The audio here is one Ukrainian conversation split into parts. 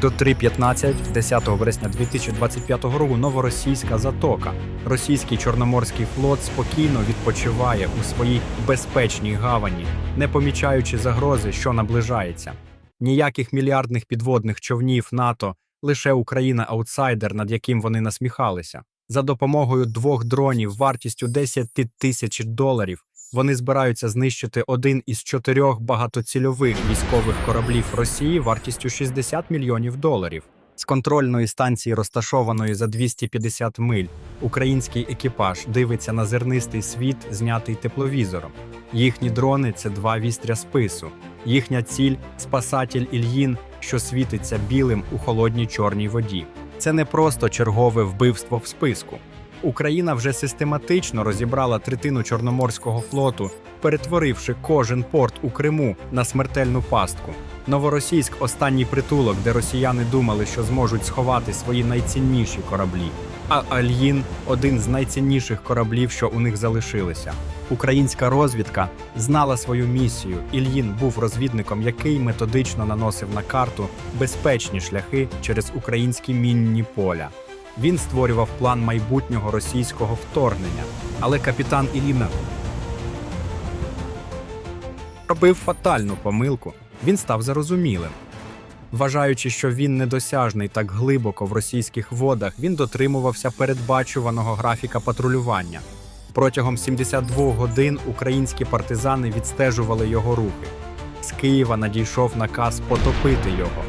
До 3.15 10 вересня 2025 року новоросійська затока. Російський чорноморський флот спокійно відпочиває у своїй безпечній гавані, не помічаючи загрози, що наближається. Ніяких мільярдних підводних човнів НАТО, лише Україна аутсайдер, над яким вони насміхалися. За допомогою двох дронів вартістю 10 тисяч доларів вони збираються знищити один із чотирьох багатоцільових військових кораблів Росії вартістю 60 мільйонів доларів. З контрольної станції, розташованої за 250 миль, український екіпаж дивиться на зернистий світ, знятий тепловізором. Їхні дрони це два вістря спису. Їхня ціль спасатель Ільїн, що світиться білим у холодній чорній воді. Це не просто чергове вбивство в списку. Україна вже систематично розібрала третину Чорноморського флоту, перетворивши кожен порт у Криму на смертельну пастку. Новоросійськ останній притулок, де росіяни думали, що зможуть сховати свої найцінніші кораблі. А Альїн один з найцінніших кораблів, що у них залишилися. Українська розвідка знала свою місію. Ільїн був розвідником, який методично наносив на карту безпечні шляхи через українські мінні поля. Він створював план майбутнього російського вторгнення, але капітан Іліна робив фатальну помилку. Він став зарозумілим. Вважаючи, що він недосяжний так глибоко в російських водах, він дотримувався передбачуваного графіка патрулювання. Протягом 72 годин українські партизани відстежували його рухи. З Києва надійшов наказ потопити його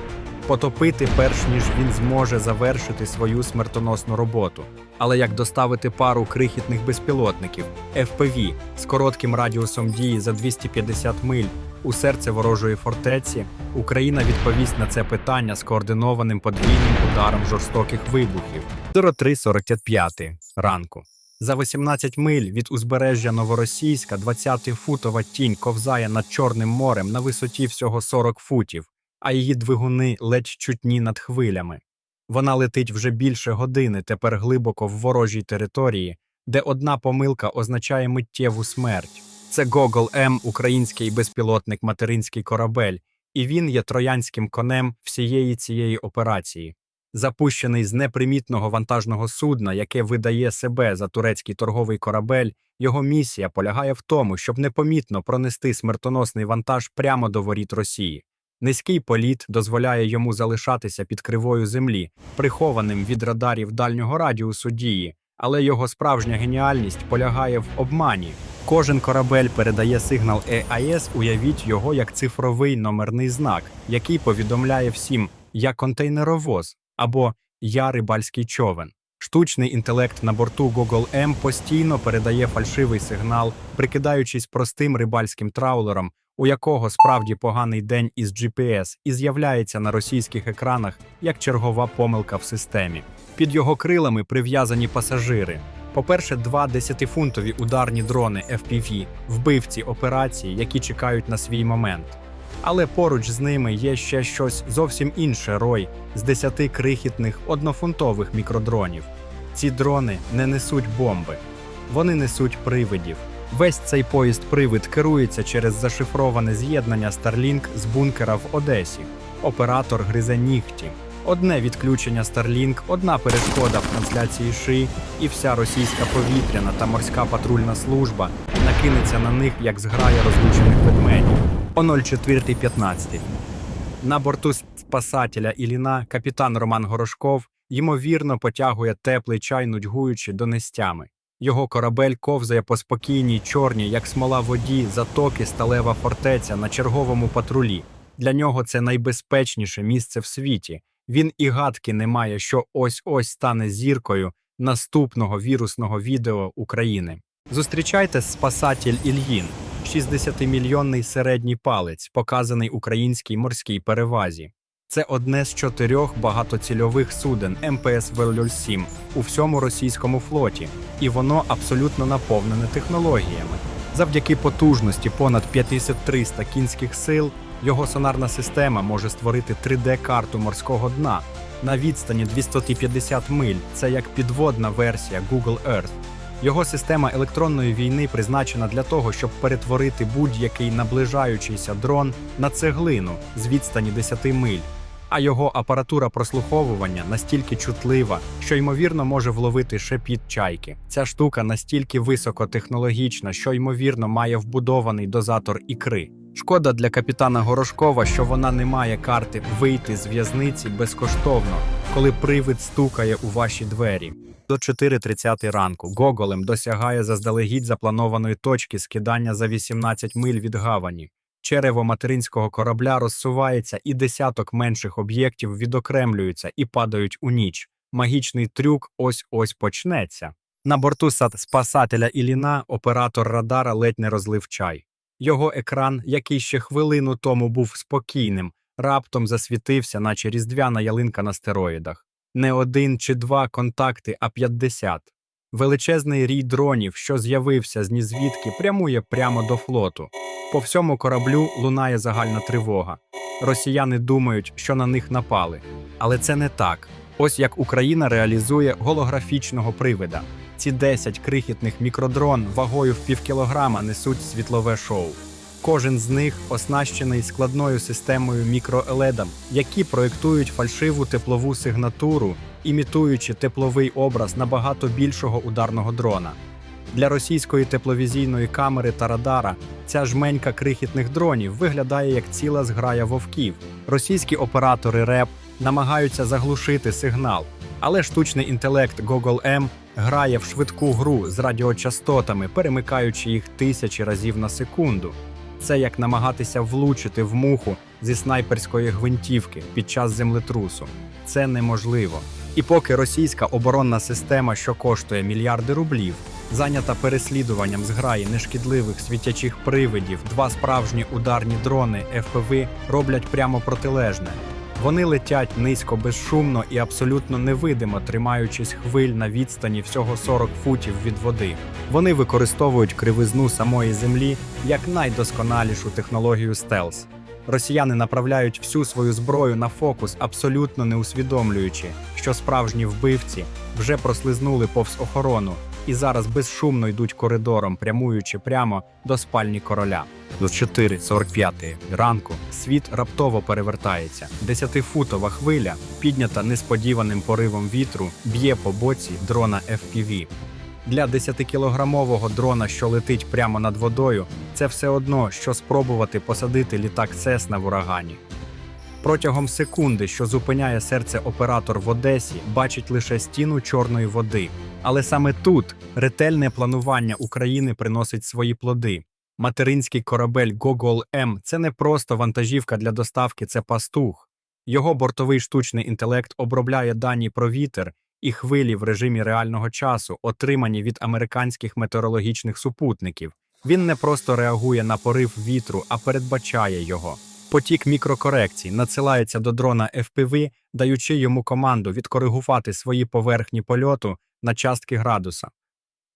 потопити, перш ніж він зможе завершити свою смертоносну роботу. Але як доставити пару крихітних безпілотників FPV з коротким радіусом дії за 250 миль у серце ворожої фортеці, Україна відповість на це питання скоординованим подвійним ударом жорстоких вибухів. 03.45 ранку. За 18 миль від узбережжя Новоросійська 20-футова тінь ковзає над Чорним морем на висоті всього 40 футів а її двигуни ледь чутні над хвилями. Вона летить вже більше години тепер глибоко в ворожій території, де одна помилка означає миттєву смерть. Це Гогол М, український безпілотник материнський корабель, і він є троянським конем всієї цієї операції. Запущений з непримітного вантажного судна, яке видає себе за турецький торговий корабель, його місія полягає в тому, щоб непомітно пронести смертоносний вантаж прямо до воріт Росії. Низький політ дозволяє йому залишатися під кривою землі, прихованим від радарів дальнього радіусу дії, але його справжня геніальність полягає в обмані. Кожен корабель передає сигнал ЕАС, уявіть його як цифровий номерний знак, який повідомляє всім я контейнеровоз або я рибальський човен. Штучний інтелект на борту Google M постійно передає фальшивий сигнал, прикидаючись простим рибальським траулером, у якого справді поганий день із GPS і з'являється на російських екранах як чергова помилка в системі. Під його крилами прив'язані пасажири. По-перше, два десятифунтові ударні дрони FPV, вбивці операції, які чекають на свій момент. Але поруч з ними є ще щось зовсім інше рой з десяти крихітних однофунтових мікродронів. Ці дрони не несуть бомби, вони несуть привидів. Весь цей поїзд-привид керується через зашифроване з'єднання Starlink з бункера в Одесі. Оператор гризе нігті. Одне відключення Starlink, одна перешкода в трансляції ши, і вся російська повітряна та морська патрульна служба накинеться на них як зграя розлучених ведмедів. О 04.15. На борту спасателя Іліна капітан Роман Горошков ймовірно потягує теплий чай, нудьгуючи донестями. Його корабель ковзає по спокійній чорній, як смола воді, затоки сталева фортеця на черговому патрулі. Для нього це найбезпечніше місце в світі. Він і гадки не має, що ось ось стане зіркою наступного вірусного відео України. Зустрічайте спасатель Ільїн, 60-мільйонний середній палець, показаний українській морській перевазі. Це одне з чотирьох багатоцільових суден МПС «Вельоль-7» у всьому російському флоті, і воно абсолютно наповнене технологіями. Завдяки потужності понад 5300 кінських сил його сонарна система може створити 3D-карту морського дна на відстані 250 миль. Це як підводна версія Google Earth. Його система електронної війни призначена для того, щоб перетворити будь-який наближаючийся дрон на цеглину з відстані 10 миль. А його апаратура прослуховування настільки чутлива, що ймовірно може вловити шепіт чайки. Ця штука настільки високотехнологічна, що ймовірно має вбудований дозатор ікри. Шкода для капітана Горошкова, що вона не має карти вийти з в'язниці безкоштовно, коли привид стукає у ваші двері. До 4.30 ранку Гоголем досягає заздалегідь запланованої точки скидання за 18 миль від гавані. Черево материнського корабля розсувається, і десяток менших об'єктів відокремлюються і падають у ніч. Магічний трюк ось-ось почнеться. На борту спасателя Іліна оператор радара ледь не розлив чай. Його екран, який ще хвилину тому був спокійним, раптом засвітився, наче різдвяна ялинка на стероїдах. Не один чи два контакти, а 50. Величезний рій дронів, що з'явився з нізвідки, прямує прямо до флоту. По всьому кораблю лунає загальна тривога. Росіяни думають, що на них напали. Але це не так. Ось як Україна реалізує голографічного привида. Ці 10 крихітних мікродрон вагою в півкілограма несуть світлове шоу. Кожен з них оснащений складною системою мікроеледам, які проєктують фальшиву теплову сигнатуру, імітуючи тепловий образ набагато більшого ударного дрона. Для російської тепловізійної камери та радара ця жменька крихітних дронів виглядає як ціла зграя вовків. Російські оператори РЕП намагаються заглушити сигнал, але штучний інтелект Google M грає в швидку гру з радіочастотами, перемикаючи їх тисячі разів на секунду. Це як намагатися влучити в муху зі снайперської гвинтівки під час землетрусу. Це неможливо. І поки російська оборонна система, що коштує мільярди рублів, зайнята переслідуванням зграї нешкідливих світячих привидів, два справжні ударні дрони FPV роблять прямо протилежне. Вони летять низько безшумно і абсолютно невидимо, тримаючись хвиль на відстані всього 40 футів від води. Вони використовують кривизну самої землі як найдосконалішу технологію стелс. Росіяни направляють всю свою зброю на фокус, абсолютно не усвідомлюючи, що справжні вбивці вже прослизнули повз охорону і зараз безшумно йдуть коридором, прямуючи прямо до спальні короля. З 4.45 ранку світ раптово перевертається. Десятифутова хвиля, піднята несподіваним поривом вітру, б'є по боці дрона FPV. Для 10-кілограмового дрона, що летить прямо над водою, це все одно, що спробувати посадити літак Цесна в урагані. Протягом секунди, що зупиняє серце оператор в Одесі, бачить лише стіну чорної води. Але саме тут ретельне планування України приносить свої плоди. Материнський корабель Gogol M – це не просто вантажівка для доставки, це пастух. Його бортовий штучний інтелект обробляє дані про вітер і хвилі в режимі реального часу, отримані від американських метеорологічних супутників. Він не просто реагує на порив вітру, а передбачає його. Потік мікрокорекцій надсилається до дрона FPV, даючи йому команду відкоригувати свої поверхні польоту на частки градуса.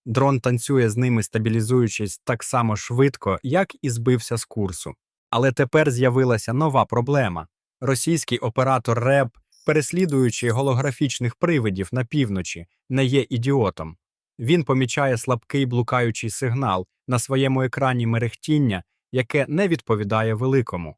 Дрон танцює з ними, стабілізуючись так само швидко, як і збився з курсу. Але тепер з'явилася нова проблема. Російський оператор РЕБ, переслідуючи голографічних привидів на півночі, не є ідіотом. Він помічає слабкий блукаючий сигнал на своєму екрані мерехтіння, яке не відповідає великому.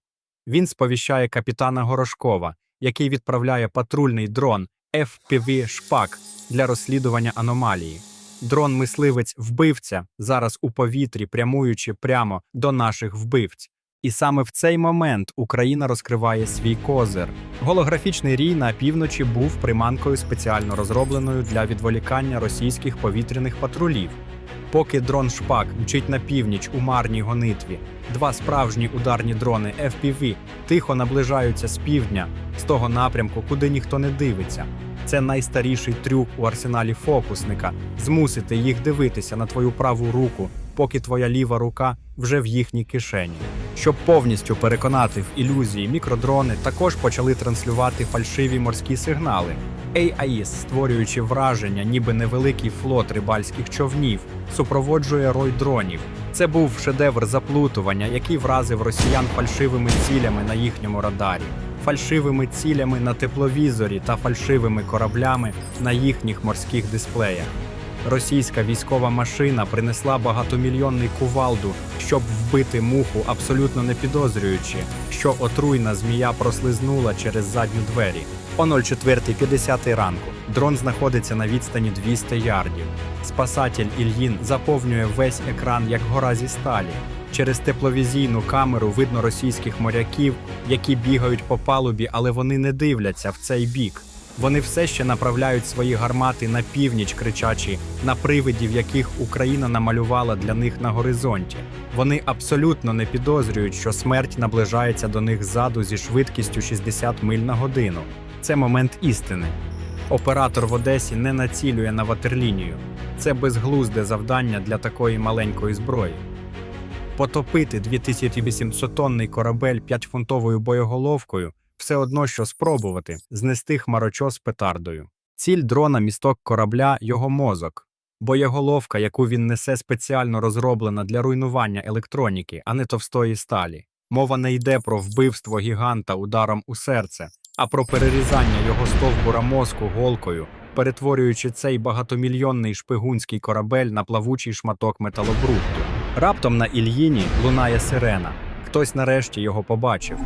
Він сповіщає капітана Горошкова, який відправляє патрульний дрон FPV «Шпак» для розслідування аномалії. Дрон-мисливець вбивця зараз у повітрі, прямуючи прямо до наших вбивць. І саме в цей момент Україна розкриває свій козир. Голографічний рій на півночі був приманкою спеціально розробленою для відволікання російських повітряних патрулів. Поки дрон Шпак мчить на північ у марній гонитві, два справжні ударні дрони FPV тихо наближаються з півдня, з того напрямку, куди ніхто не дивиться. Це найстаріший трюк у арсеналі фокусника змусити їх дивитися на твою праву руку, поки твоя ліва рука вже в їхній кишені. Щоб повністю переконати в ілюзії, мікродрони також почали транслювати фальшиві морські сигнали. AIS, створюючи враження, ніби невеликий флот рибальських човнів, супроводжує рой дронів. Це був шедевр заплутування, який вразив росіян фальшивими цілями на їхньому радарі, фальшивими цілями на тепловізорі та фальшивими кораблями на їхніх морських дисплеях. Російська військова машина принесла багатомільйонний кувалду, щоб вбити муху, абсолютно не підозрюючи, що отруйна змія прослизнула через задню двері. О 04.50 ранку дрон знаходиться на відстані 200 ярдів. Спасатель Ільїн заповнює весь екран як гора зі сталі. Через тепловізійну камеру видно російських моряків, які бігають по палубі, але вони не дивляться в цей бік. Вони все ще направляють свої гармати на північ, кричачи на привидів, яких Україна намалювала для них на горизонті. Вони абсолютно не підозрюють, що смерть наближається до них ззаду зі швидкістю 60 миль на годину. Це момент істини. Оператор в Одесі не націлює на ватерлінію. Це безглузде завдання для такої маленької зброї. Потопити 2800-тонний корабель 5-фунтовою боєголовкою все одно, що спробувати знести хмарочос петардою. Ціль дрона місток корабля його мозок. Боєголовка, яку він несе, спеціально розроблена для руйнування електроніки, а не товстої сталі. Мова не йде про вбивство гіганта ударом у серце, а про перерізання його стовбура мозку голкою, перетворюючи цей багатомільйонний шпигунський корабель на плавучий шматок металобрухту. Раптом на Ільїні лунає сирена. Хтось нарешті його побачив.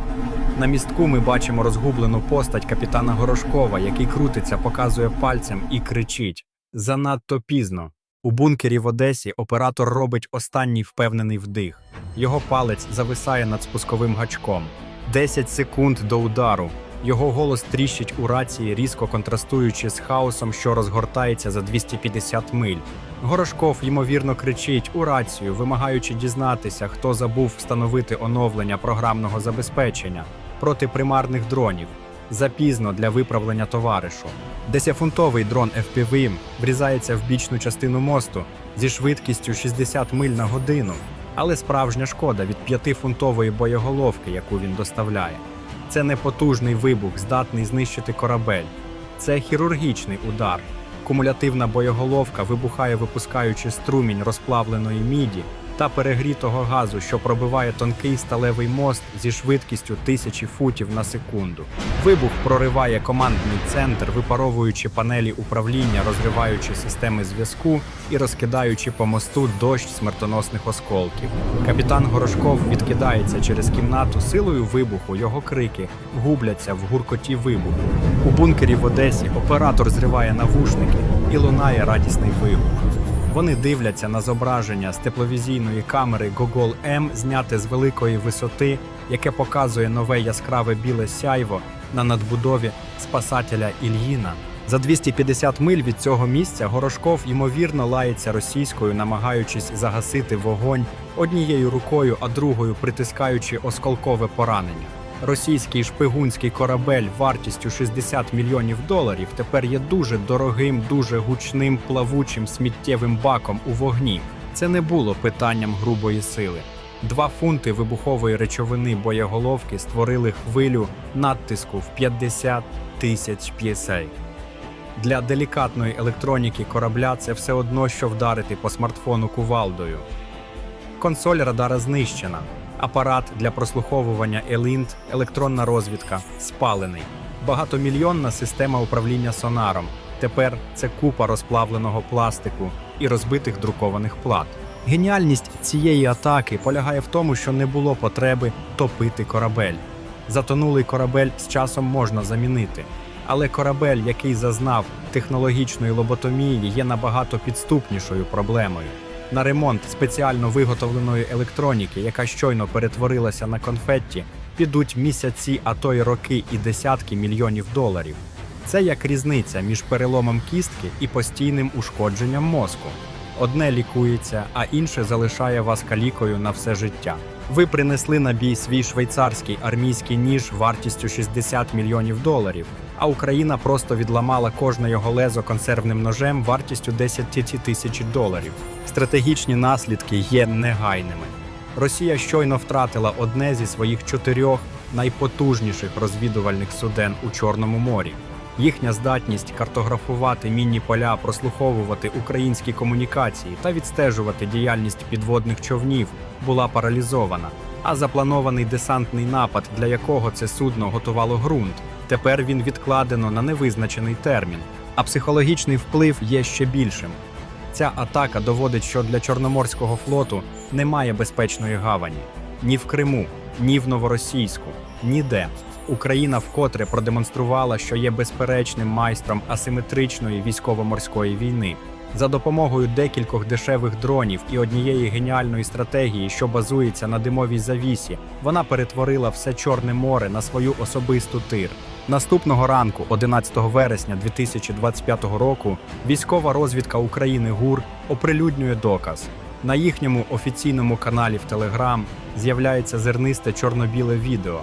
На містку ми бачимо розгублену постать капітана Горошкова, який крутиться, показує пальцем і кричить: Занадто пізно. У бункері в Одесі оператор робить останній впевнений вдих. Його палець зависає над спусковим гачком. 10 секунд до удару. Його голос тріщить у рації, різко контрастуючи з хаосом, що розгортається за 250 миль. Горошков ймовірно кричить у рацію, вимагаючи дізнатися, хто забув встановити оновлення програмного забезпечення проти примарних дронів. Запізно для виправлення товаришу. Десяфунтовий дрон FPV врізається в бічну частину мосту зі швидкістю 60 миль на годину, але справжня шкода від п'ятифунтової боєголовки, яку він доставляє. Це не потужний вибух, здатний знищити корабель. Це хірургічний удар. Кумулятивна боєголовка вибухає, випускаючи струмінь розплавленої міді та перегрітого газу, що пробиває тонкий сталевий мост зі швидкістю тисячі футів на секунду. Вибух прориває командний центр, випаровуючи панелі управління, розриваючи системи зв'язку і розкидаючи по мосту дощ смертоносних осколків. Капітан Горошков відкидається через кімнату силою вибуху. Його крики губляться в гуркоті вибуху. У бункері в Одесі оператор зриває навушники і лунає радісний вибух. Вони дивляться на зображення з тепловізійної камери Gogol M, зняте з великої висоти, яке показує нове яскраве біле сяйво на надбудові спасателя Ільїна. За 250 миль від цього місця Горошков ймовірно лається російською, намагаючись загасити вогонь однією рукою, а другою притискаючи осколкове поранення. Російський шпигунський корабель вартістю 60 мільйонів доларів тепер є дуже дорогим, дуже гучним плавучим сміттєвим баком у вогні. Це не було питанням грубої сили. Два фунти вибухової речовини боєголовки створили хвилю надтиску в 50 тисяч п'єсей. Для делікатної електроніки корабля це все одно, що вдарити по смартфону кувалдою. Консоль радара знищена. Апарат для прослуховування Елінт, електронна розвідка, спалений. Багатомільйонна система управління сонаром. Тепер це купа розплавленого пластику і розбитих друкованих плат. Геніальність цієї атаки полягає в тому, що не було потреби топити корабель. Затонулий корабель з часом можна замінити. Але корабель, який зазнав технологічної лоботомії, є набагато підступнішою проблемою. На ремонт спеціально виготовленої електроніки, яка щойно перетворилася на конфетті, підуть місяці, а то й роки і десятки мільйонів доларів. Це як різниця між переломом кістки і постійним ушкодженням мозку. Одне лікується, а інше залишає вас калікою на все життя. Ви принесли на бій свій швейцарський армійський ніж вартістю 60 мільйонів доларів, а Україна просто відламала кожне його лезо консервним ножем вартістю 10 тисяч доларів. Стратегічні наслідки є негайними. Росія щойно втратила одне зі своїх чотирьох найпотужніших розвідувальних суден у Чорному морі. Їхня здатність картографувати мінні поля, прослуховувати українські комунікації та відстежувати діяльність підводних човнів була паралізована. А запланований десантний напад, для якого це судно готувало ґрунт, тепер він відкладено на невизначений термін. А психологічний вплив є ще більшим. Ця атака доводить, що для Чорноморського флоту немає безпечної гавані ні в Криму, ні в Новоросійську, ніде. Україна вкотре продемонструвала, що є безперечним майстром асиметричної військово-морської війни. За допомогою декількох дешевих дронів і однієї геніальної стратегії, що базується на димовій завісі, вона перетворила все Чорне море на свою особисту тир. Наступного ранку, 11 вересня 2025 року, військова розвідка України ГУР оприлюднює доказ. На їхньому офіційному каналі в Телеграм з'являється зернисте чорно-біле відео.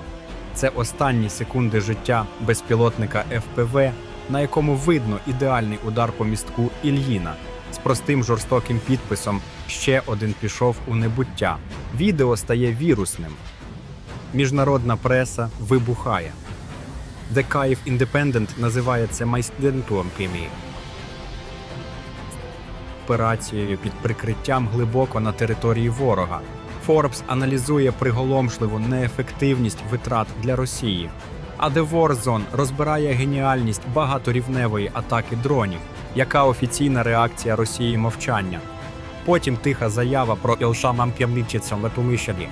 Це останні секунди життя безпілотника ФПВ, на якому видно ідеальний удар по містку Ільїна з простим жорстоким підписом Ще один пішов у небуття. Відео стає вірусним. Міжнародна преса вибухає. The Kyiv Independent називає це майстентом пімі. Операцією під прикриттям глибоко на території ворога. Forbes аналізує приголомшливу неефективність витрат для Росії. А The Warzone розбирає геніальність багаторівневої атаки дронів, яка офіційна реакція Росії мовчання. Потім тиха заява про Ілшамам П'ямничицям Летумишеві.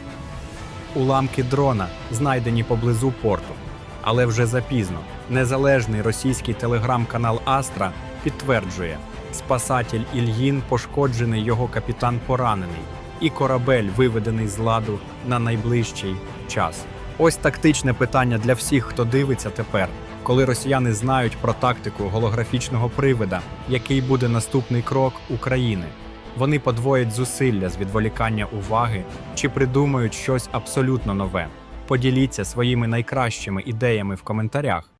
Уламки дрона знайдені поблизу порту. Але вже запізно. Незалежний російський телеграм-канал Астра підтверджує, спасатель Ільїн пошкоджений його капітан поранений, і корабель виведений з ладу на найближчий час. Ось тактичне питання для всіх, хто дивиться тепер, коли росіяни знають про тактику голографічного привида, який буде наступний крок України. Вони подвоять зусилля з відволікання уваги чи придумають щось абсолютно нове. Поділіться своїми найкращими ідеями в коментарях.